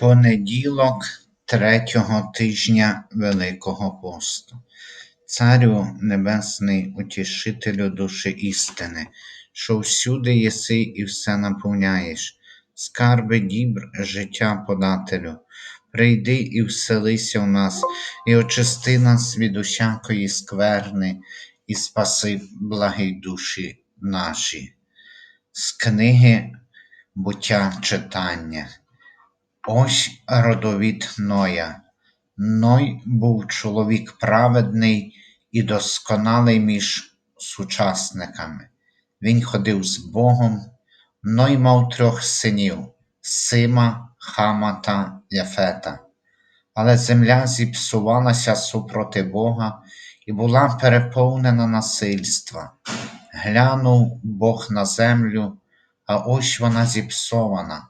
Понеділок третього тижня Великого посту. Царю Небесний, утішителю душі істини, що всюди єси і все наповняєш, скарби дібр життя подателю, прийди і вселися в нас, і очисти нас від усякої скверни, і спаси благі душі наші. З книги буття читання. Ось родовід Ноя. Ной був чоловік праведний і досконалий між сучасниками. Він ходив з Богом. Ной мав трьох синів Сима, Хама та Яфета. Але земля зіпсувалася супроти Бога і була переповнена насильства. Глянув Бог на землю, а ось вона зіпсована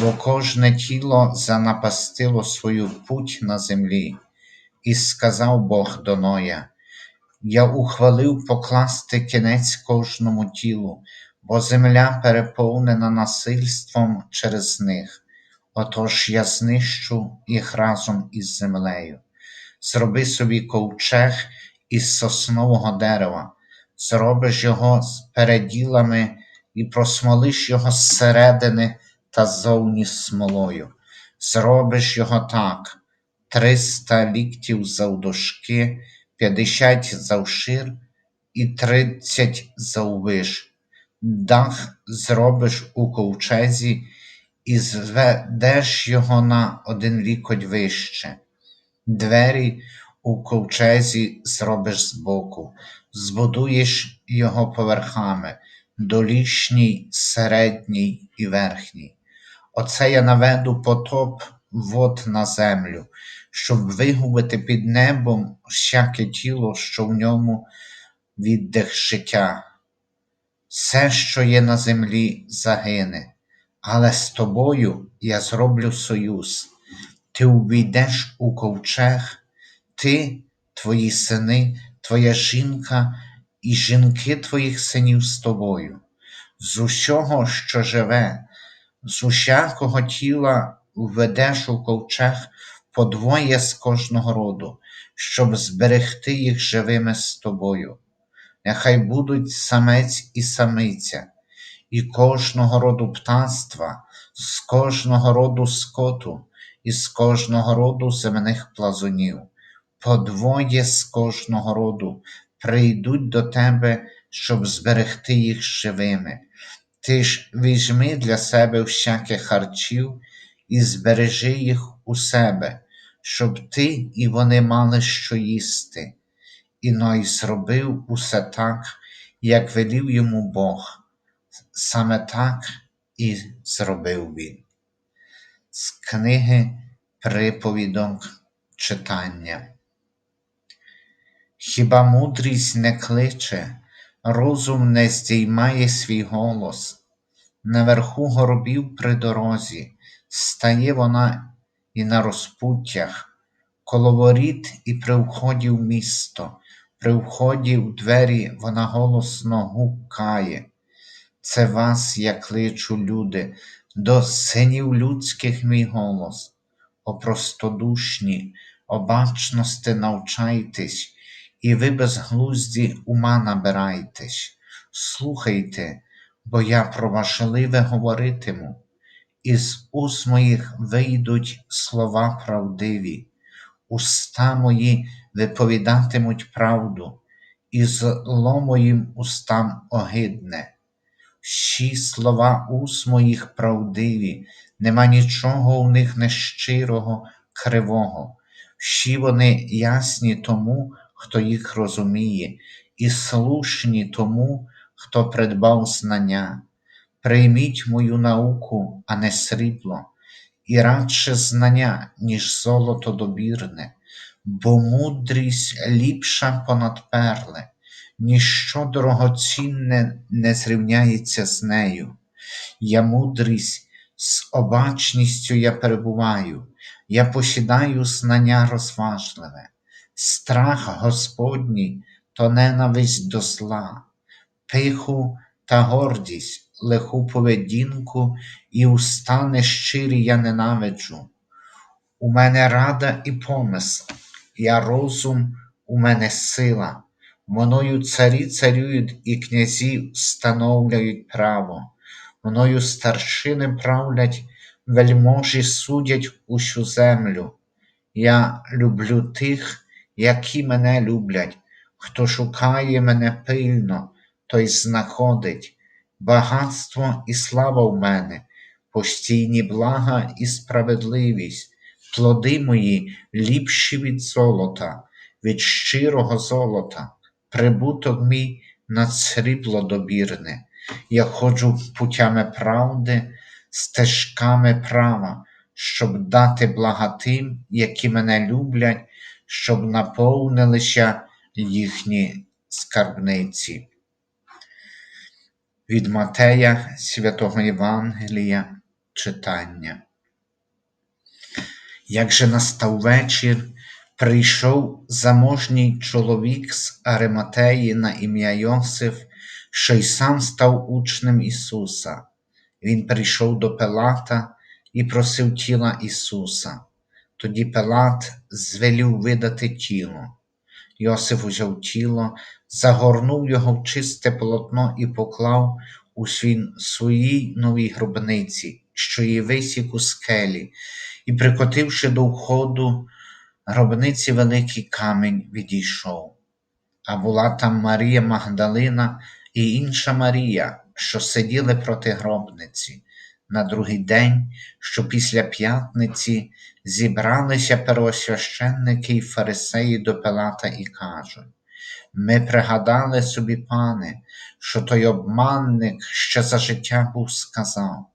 бо кожне тіло занапастило свою путь на землі, і сказав Бог до Ноя, Я ухвалив покласти кінець кожному тілу, бо земля переповнена насильством через них. Отож я знищу їх разом із землею. Зроби собі ковчег із соснового дерева, зробиш його з переділами і просмолиш його зсередини та зовні смолою. Зробиш його так: триста ліктів завдовжки, п'ятдесят завшир і тридцять заввиш. Дах зробиш у ковчезі і зведеш його на один лікоть вище. Двері у ковчезі зробиш збоку, збудуєш його поверхами, долішній, середній і верхній. Оце я наведу потоп вод на землю, щоб вигубити під небом всяке тіло, що в ньому віддих життя. Все, що є на землі, загине, але з тобою я зроблю союз. Ти увійдеш у ковчег, ти, твої сини, твоя жінка і жінки твоїх синів з тобою, з усього, що живе з усякого тіла введеш у ковчег по двоє з кожного роду, щоб зберегти їх живими з тобою. Нехай будуть самець і самиця, і кожного роду птаства, з кожного роду скоту, і з кожного роду земних плазунів, по двоє з кожного роду прийдуть до тебе, щоб зберегти їх живими. Ти ж візьми для себе всяке харчів і збережи їх у себе, щоб ти і вони мали що їсти. І Ной зробив усе так, як велів йому Бог, саме так і зробив він. З книги приповідок читання. Хіба мудрість не кличе? Розум не здіймає свій голос, наверху горобів при дорозі, стає вона і на розпуттях, коло воріт і при вході в місто, при вході в двері вона голосно гукає. Це вас я кличу, люди, до синів людських мій голос, о простодушні, обачності навчайтесь, і ви безглузді ума набирайтесь, слухайте, бо я про важливе говоритиму, із уст моїх вийдуть слова правдиві, уста мої виповідатимуть правду, і зло моїм устам огидне. Всі слова уст моїх правдиві, нема нічого у них нещирого, кривого, всі вони ясні тому, хто їх розуміє, і слушні тому, хто придбав знання. Прийміть мою науку, а не срібло, і радше знання, ніж золото добірне, бо мудрість ліпша понад перли, ніщо дорогоцінне не зрівняється з нею. Я мудрість, з обачністю я перебуваю, я посідаю знання розважливе страх Господній то ненависть до зла, пиху та гордість, лиху поведінку і уста нещирі я ненавиджу, у мене рада і помисл, я розум, у мене сила, мною царі царюють і князі встановлюють право, мною старшини правлять, вельможі судять усю землю. Я люблю тих, які мене люблять, хто шукає мене пильно, той знаходить. Багатство і слава в мене, постійні блага і справедливість, плоди мої ліпші від золота, від щирого золота, прибуток мій на срібло добірне. Я ходжу путями правди, стежками права, щоб дати блага тим, які мене люблять, щоб наповнилися їхні скарбниці. Від Матея Святого Євангелія читання. Як же настав вечір, прийшов заможній чоловік з Ариматеї на ім'я Йосиф, що й сам став учнем Ісуса. Він прийшов до Пилата і просив тіла Ісуса. Тоді Пилат звелів видати тіло. Йосиф узяв тіло, загорнув його в чисте полотно і поклав у своїй новій гробниці, що її висік у скелі, і, прикотивши до входу гробниці великий камінь відійшов. А була там Марія Магдалина і інша Марія, що сиділи проти гробниці. На другий день, що після п'ятниці зібралися первосвященники й фарисеї до Пилата і кажуть ми пригадали собі, пане, що той обманник ще за життя був сказав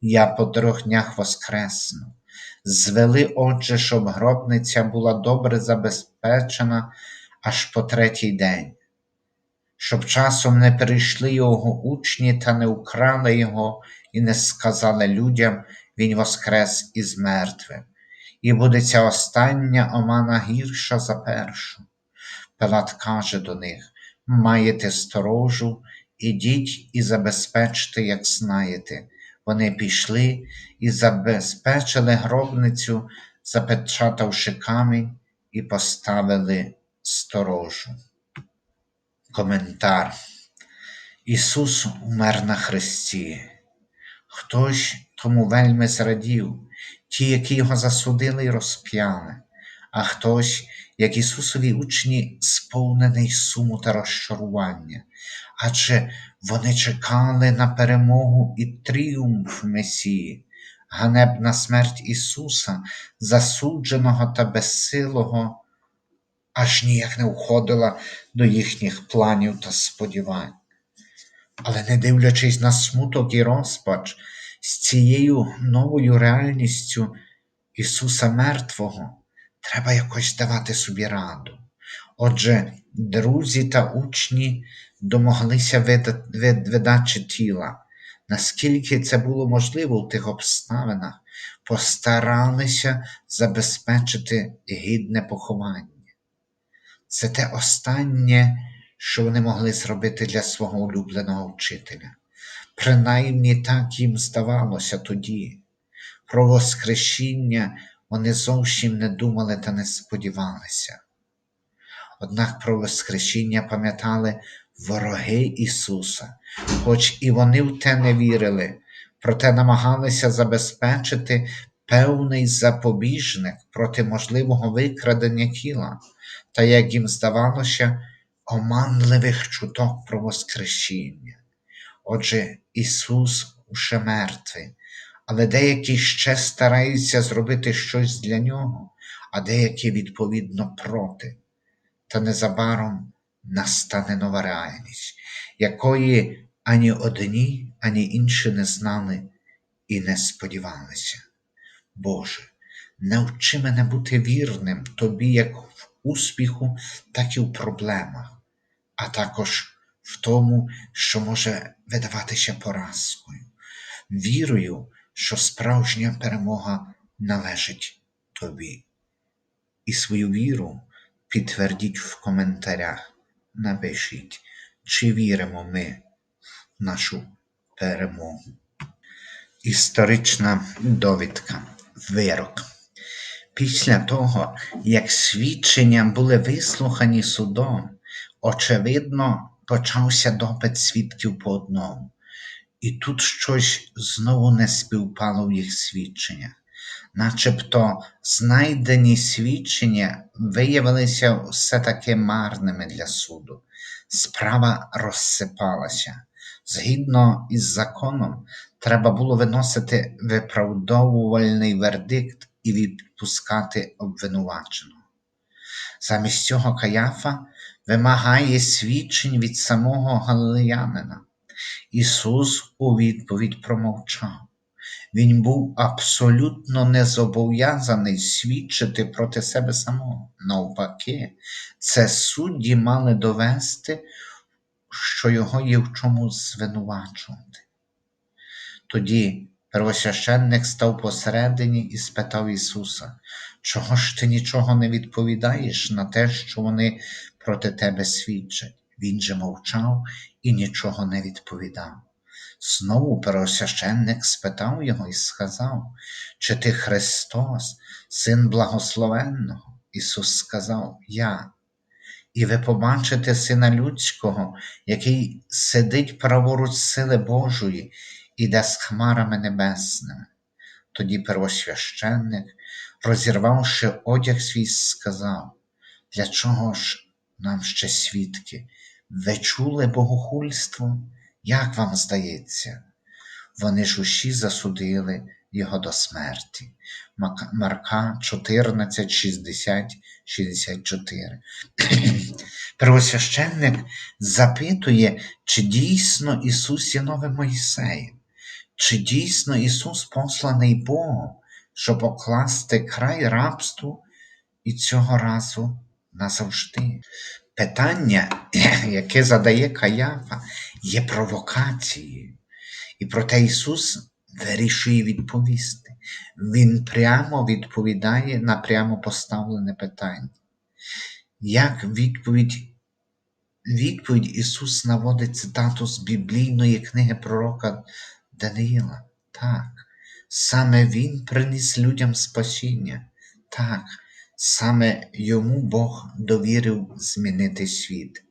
Я по трьох днях воскресну. Звели, отже, щоб гробниця була добре забезпечена аж по третій день, щоб часом не прийшли його учні та не украли його і не сказали людям, Він воскрес із мертвим, і буде ця остання омана гірша за першу. Пилат каже до них Маєте сторожу, ідіть і забезпечте, як знаєте. Вони пішли і забезпечили гробницю, запечатавши камінь, і поставили сторожу. Коментар. Ісус умер на Христі. Хтось тому вельми зрадів, ті, які його засудили й розп'яли, а хтось, як Ісусові учні, сповнений суму та розчарування, адже вони чекали на перемогу і тріумф Месії, ганебна смерть Ісуса, засудженого та безсилого, аж ніяк не входила до їхніх планів та сподівань. Але не дивлячись на смуток і розпач з цією новою реальністю Ісуса Мертвого, треба якось давати собі раду. Отже, друзі та учні домоглися видачі тіла, наскільки це було можливо в тих обставинах, постаралися забезпечити гідне поховання. Це те останнє, що вони могли зробити для свого улюбленого вчителя. Принаймні так їм здавалося тоді. Про Воскресіння вони зовсім не думали та не сподівалися. Однак про Воскресіння пам'ятали вороги Ісуса, хоч і вони в те не вірили, проте намагалися забезпечити певний запобіжник проти можливого викрадення тіла, та, як їм здавалося, оманливих чуток про Воскресіння. Отже, Ісус уже мертвий, але деякі ще стараються зробити щось для Нього, а деякі, відповідно, проти. Та незабаром настане нова реальність, якої ані одні, ані інші не знали і не сподівалися. Боже, навчи мене бути вірним Тобі як в успіху, так і в проблемах, а також в тому, що може видаватися поразкою. Вірую, що справжня перемога належить Тобі. І свою віру підтвердіть в коментарях, напишіть, чи віримо ми в нашу перемогу. Історична довідка. Вирок. Після того, як свідчення були вислухані судом, очевидно, почався допит свідків по одному. І тут щось знову не співпало в їх свідченнях. Начебто знайдені свідчення виявилися все-таки марними для суду. Справа розсипалася. Згідно із законом, треба було виносити виправдовувальний вердикт і відпускати обвинуваченого. Замість цього Каяфа вимагає свідчень від самого галилеянина. Ісус у відповідь промовчав. Він був абсолютно не зобов'язаний свідчити проти себе самого. Навпаки, це судді мали довести, що його є в чомусь звинувачувати. Тоді первосвященник став посередині і спитав Ісуса, чого ж ти нічого не відповідаєш на те, що вони проти тебе свідчать? Він же мовчав і нічого не відповідав. Знову первосвященник спитав його і сказав, чи ти Христос, Син Благословенного? Ісус сказав, Я. І ви побачите Сина Людського, який сидить праворуч сили Божої, іде з хмарами небесними. Тоді первосвященник, розірвавши одяг свій, сказав, для чого ж нам ще свідки? Ви чули богохульство? Як вам здається? Вони ж усі засудили його до смерті. Марка 14, 60, 64. Первосвященник запитує, чи дійсно Ісус є новим Моїсеєм, чи дійсно Ісус посланий Богом, щоб покласти край рабству і цього разу назавжди. Питання, яке задає Каяфа, є провокацією. І проте Ісус вирішує відповісти. Він прямо відповідає на прямо поставлене питання. Як відповідь відповідь Ісус наводить цитату з біблійної книги пророка Даниїла. Так, саме Він приніс людям спасіння. Так, саме йому Бог довірив змінити світ.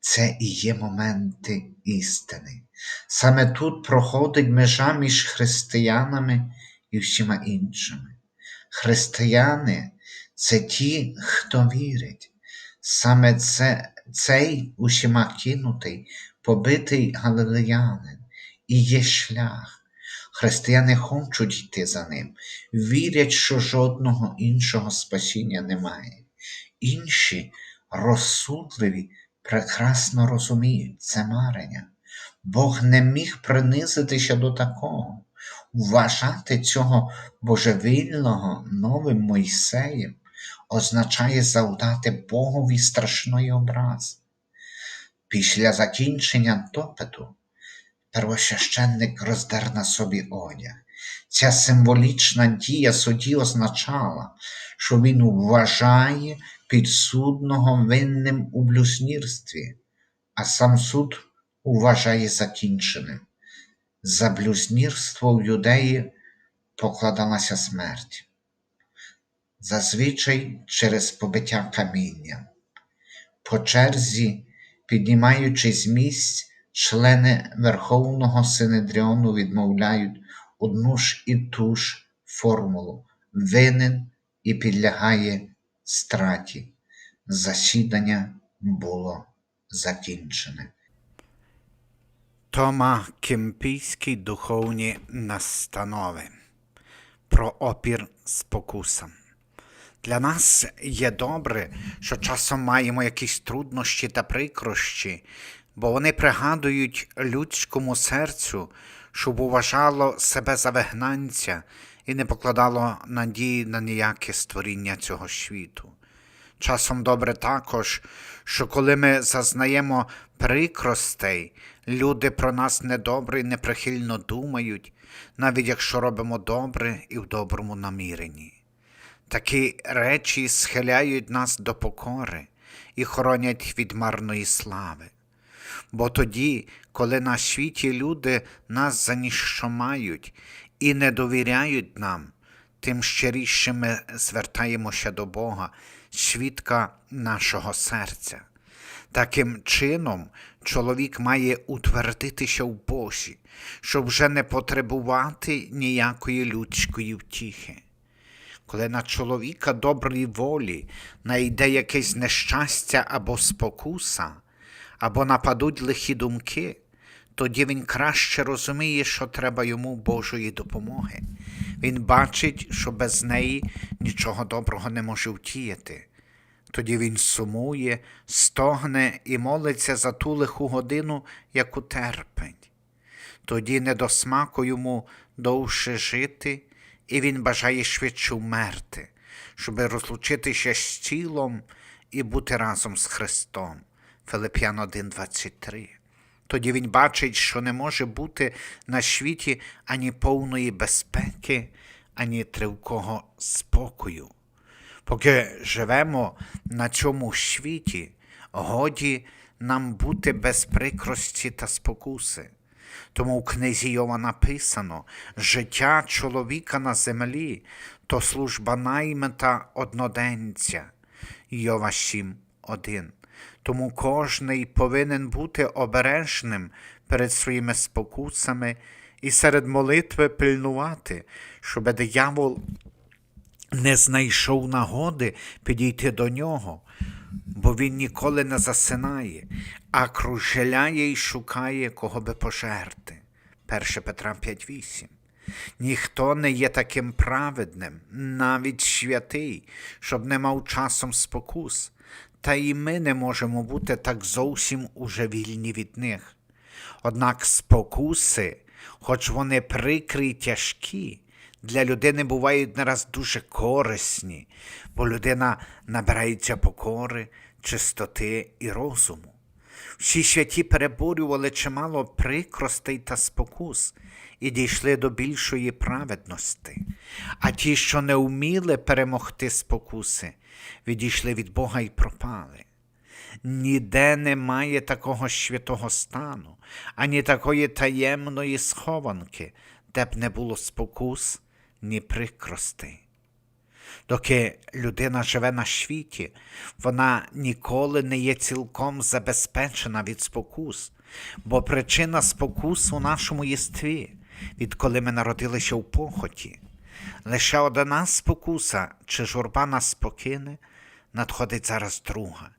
Це і є моменти істини. Саме тут проходить межа між християнами і всіма іншими. Християни це ті, хто вірить. Саме це, цей усіма кинутий, побитий галилеянин і є шлях. Християни хочуть йти за ним, вірять, що жодного іншого спасіння немає. Інші розсудливі прекрасно розуміють це марення. Бог не міг принизитися до такого, вважати цього божевільного новим Мойсеєм означає завдати Богові страшної образи. Після закінчення допиту первосвященник роздер на собі одяг. Ця символічна дія судді означала, що він вважає підсудного винним у блюзнірстві, а сам суд вважає закінченим. За блюзнірство в юдеї покладалася смерть, зазвичай через побиття каміння. По черзі, піднімаючись з місць, члени Верховного Синедріону відмовляють одну ж і ту ж формулу винен і підлягає страті. Засідання було закінчене. Тома Кемпійський духовні настанови про опір спокусам. Для нас є добре, що часом маємо якісь труднощі та прикрощі, бо вони пригадують людському серцю, щоб уважало себе за вигнанця і не покладало надії на ніяке створіння цього світу. Часом добре також, що коли ми зазнаємо прикростей, люди про нас недобре і неприхильно думають, навіть якщо робимо добре і в доброму наміренні. Такі речі схиляють нас до покори і хоронять від марної слави. Бо тоді, коли на світі люди нас за ніщо мають і не довіряють нам, тим щиріше ми звертаємося до Бога, свідка нашого серця. Таким чином, чоловік має утвердитися в Бозі, щоб вже не потребувати ніякої людської втіхи. Коли на чоловіка доброї волі найде якесь нещастя або спокуса, або нападуть лихі думки, тоді він краще розуміє, що треба йому Божої допомоги. Він бачить, що без неї нічого доброго не може втіяти. Тоді він сумує, стогне і молиться за ту лиху годину, яку терпить. Тоді не до смаку йому довше жити, і він бажає швидше вмерти, щоб розлучитися з тілом і бути разом з Христом. Филип'ян 1,23. Тоді він бачить, що не може бути на світі ані повної безпеки, ані тривкого спокою. Поки живемо на цьому світі, годі нам бути без прикрості та спокуси. Тому в книзі Йова написано: життя чоловіка на землі то служба наймита одноденця. Йова 7.1. Тому кожний повинен бути обережним перед своїми спокусами і серед молитви пильнувати, щоб диявол не знайшов нагоди підійти до нього, бо він ніколи не засинає, а кружеляє і шукає, кого би пожерти. 1 Петра 5.8. Ніхто не є таким праведним, навіть святий, щоб не мав часом спокус, та і ми не можемо бути так зовсім уже вільні від них. Однак спокуси, хоч вони прикрі й тяжкі, для людини бувають не раз дуже корисні, бо людина набирається покори, чистоти і розуму. Всі святі переборювали чимало прикростей та спокус і дійшли до більшої праведності, а ті, що не вміли перемогти спокуси, відійшли від Бога і пропали. Ніде немає такого святого стану, ані такої таємної схованки, де б не було спокус, ні прикростей. Доки людина живе на світі, вона ніколи не є цілком забезпечена від спокус, бо причина спокус у нашому єстві, відколи ми народилися в похоті. Лише одна спокуса чи журба нас покине, надходить зараз друга.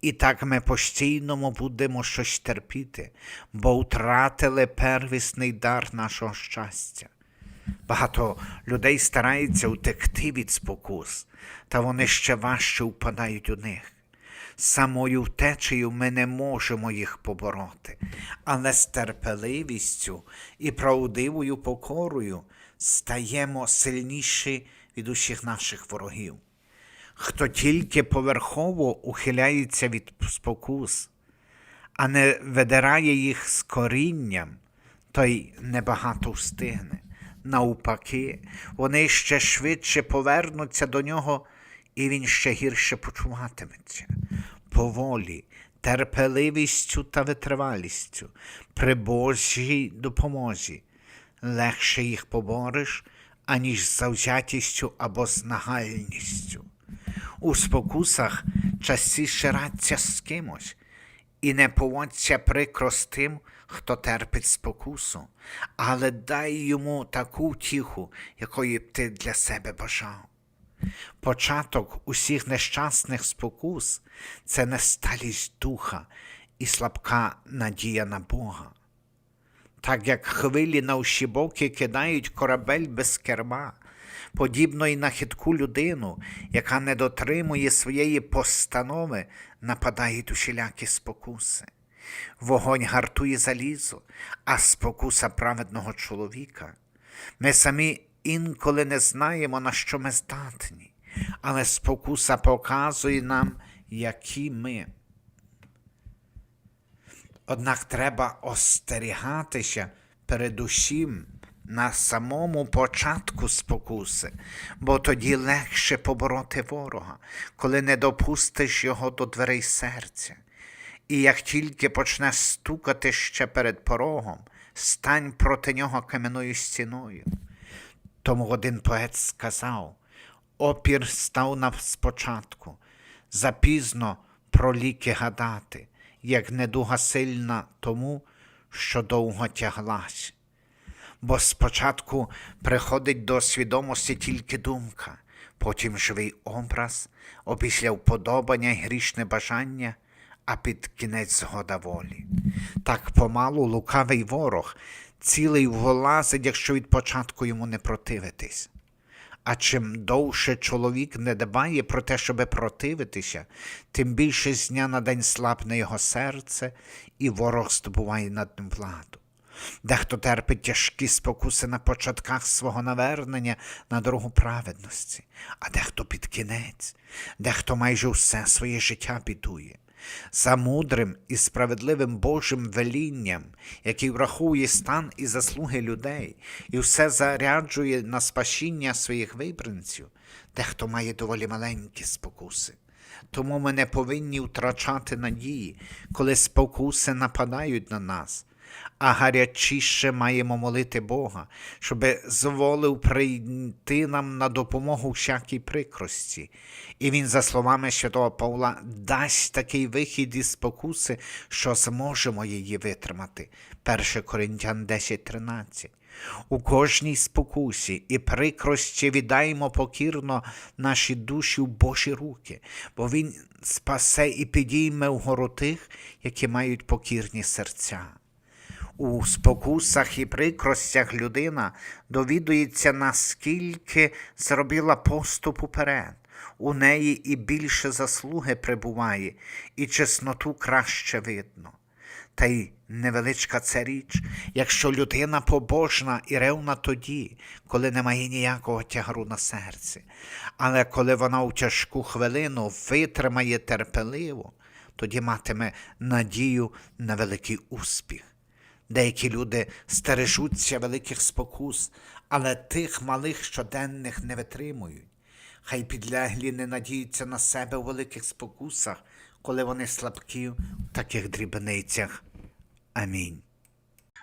І так ми постійно будемо щось терпіти, бо втратили первісний дар нашого щастя. Багато людей стараються утекти від спокус, та вони ще важче впадають у них. Самою втечею ми не можемо їх побороти, але з терпеливістю і правдивою покорою стаємо сильніші від усіх наших ворогів. Хто тільки поверхово ухиляється від спокус, а не видирає їх з корінням, той небагато встигне. Навпаки, вони ще швидше повернуться до нього, і він ще гірше почуватиметься. Поволі, терпеливістю та витривалістю, при Божій допомозі, легше їх побориш, аніж з завзятістю або знагальністю. У спокусах частіше радься з кимось, і не поводься прикро з тим, хто терпить спокусу, але дай йому таку втіху, якої б ти для себе бажав. Початок усіх нещасних спокус це несталість духа і слабка надія на Бога. Так як хвилі на усі боки кидають корабель без керма, подібно і на хитку людину, яка не дотримує своєї постанови, нападають усілякі спокуси. Вогонь гартує залізо, а спокуса праведного чоловіка. Ми самі інколи не знаємо, на що ми здатні, але спокуса показує нам, які ми. Однак треба остерігатися передусім на самому початку спокуси, бо тоді легше побороти ворога, коли не допустиш його до дверей серця. І як тільки почне стукати ще перед порогом, стань проти нього кам'яною стіною. Тому один поет сказав: опір став на спочатку, запізно про ліки гадати, як недуга сильна тому, що довго тяглась. Бо спочатку приходить до свідомості тільки думка, потім живий образ, опісля вподобання й грішне бажання, а під кінець згода волі. Так помалу лукавий ворог цілий влазить, якщо від початку йому не противитись. А чим довше чоловік не дбає про те, щоби противитися, тим більше з дня на день слабне його серце, і ворог здобуває над ним владу. Дехто терпить тяжкі спокуси на початках свого навернення на дорогу праведності, а дехто під кінець, дехто майже все своє життя бідує. За мудрим і справедливим Божим велінням, який враховує стан і заслуги людей, і все заряджує на спасіння своїх вибранців, дехто має доволі маленькі спокуси. Тому ми не повинні втрачати надії, коли спокуси нападають на нас, а гарячіше маємо молити Бога, щоб зволив прийти нам на допомогу всякій прикрості. І Він, за словами святого Павла, дасть такий вихід із спокуси, що зможемо її витримати. 1 Коринтян 10.13. У кожній спокусі і прикрості віддаємо покірно наші душі в Божі руки, бо Він спасе і підійме вгору тих, які мають покірні серця. У спокусах і прикростях людина довідується, наскільки зробила поступ уперед. У неї і більше заслуги прибуває, і чесноту краще видно. Та й невеличка це річ, якщо людина побожна і ревна тоді, коли немає ніякого тягару на серці. Але коли вона у тяжку хвилину витримає терпеливо, тоді матиме надію на великий успіх. Деякі люди стережуться великих спокус, але тих малих щоденних не витримують. Хай підлеглі не надіються на себе у великих спокусах, коли вони слабкі в таких дрібницях. Амінь.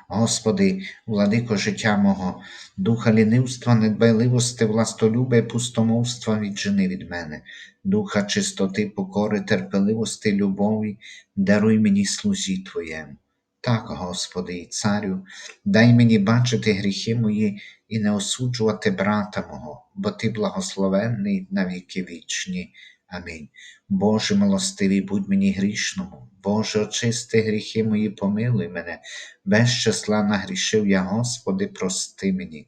Господи, владико життя мого, духа лінивства, недбайливости, властолюбе, пустомовства віджени від мене, духа чистоти, покори, терпеливости, любові, даруй мені слузі Твоєму. Так, Господи і Царю, дай мені бачити гріхи мої і не осуджувати брата мого, бо Ти благословенний на віки вічні. Амінь. Боже милостивий, будь мені грішному, Боже, очисти гріхи мої, помилуй мене, без числа нагрішив я, Господи, прости мені.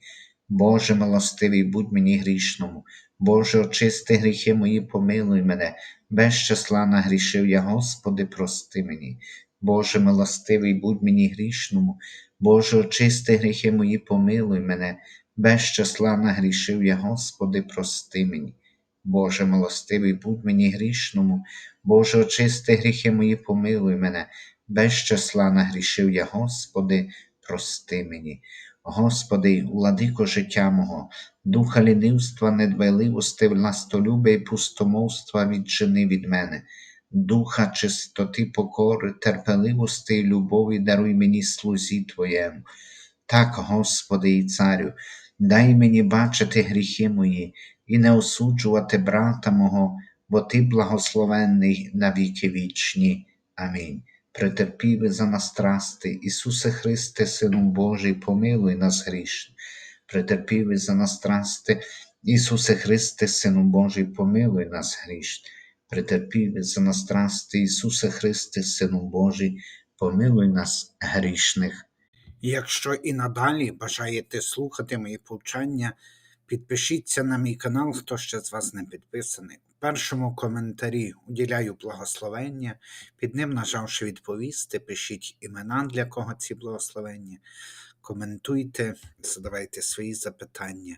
Боже милостивий, будь мені грішному, Боже, очисти гріхи мої, помилуй мене, без числа нагрішив я, Господи, прости мені. Боже милостивий, будь мені грішному, Боже, очисти гріхи мої, помилуй мене, без числа нагрішив я, Господи, прости мені. Боже милостивий, будь мені грішному, Боже, очисти гріхи мої, помилуй мене, без числа нагрішив я, Господи, прости мені. Господи, владико життя мого, духа лінивства, недбайливости, властолюбя і пустомовства віджени від мене, духа чистоти, покори, терпеливости і любові даруй мені слузі Твоєму. Так, Господи і Царю, дай мені бачити гріхи мої і не осуджувати брата мого, бо Ти благословенний на віки вічні. Амінь. Претерпівий за нас страсти, Ісусе Христе, Сину Божий, помилуй нас грішні. Претерпівий за нас страсти, Ісусе Христе, Сину Божий, помилуй нас грішні. Претерпівий за нас страсти, Ісусе Христе, Сину Божий, помилуй нас грішних. Якщо і надалі бажаєте слухати мої повчання, підпишіться на мій канал, хто ще з вас не підписаний. В першому коментарі уділяю благословення, під ним, нажавши відповісти, пишіть імена, для кого ці благословення, коментуйте, задавайте свої запитання.